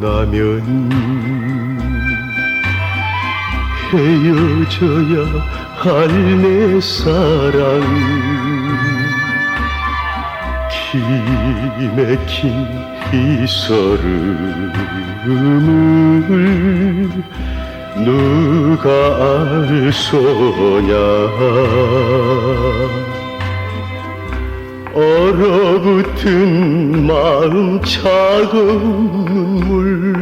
만나면 헤어져야 할 내 사랑. 기맥힌 이 서름을 누가 알 소냐 얼어붙은 마음 차가운 눈물.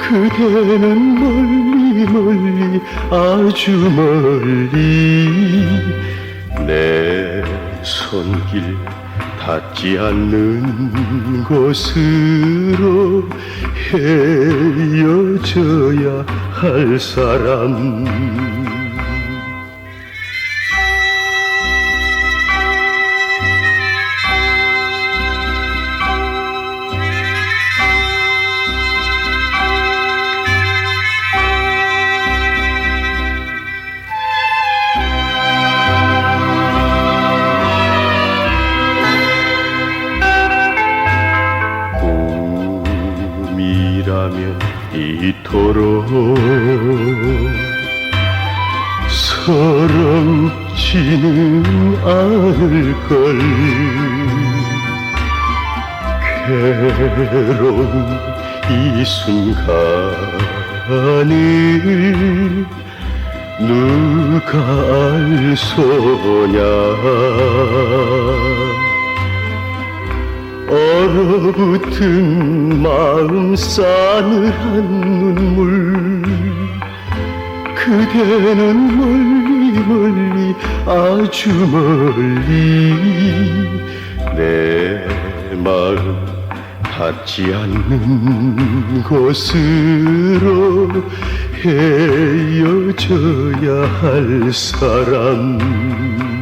그대는 멀리 멀리 아주 멀리 내 손길 닿지 않는 곳으로 헤어져야 할 사람 꿈이라면 이토록 서럽지는 않을걸. 괴로운 이 순간을 누가 알소냐 얼어붙은 마음 싸늘한 눈물 그대는 멀리 멀리 아주 멀리 내 마음 닿지 않는 곳으로 헤어져야 할 사람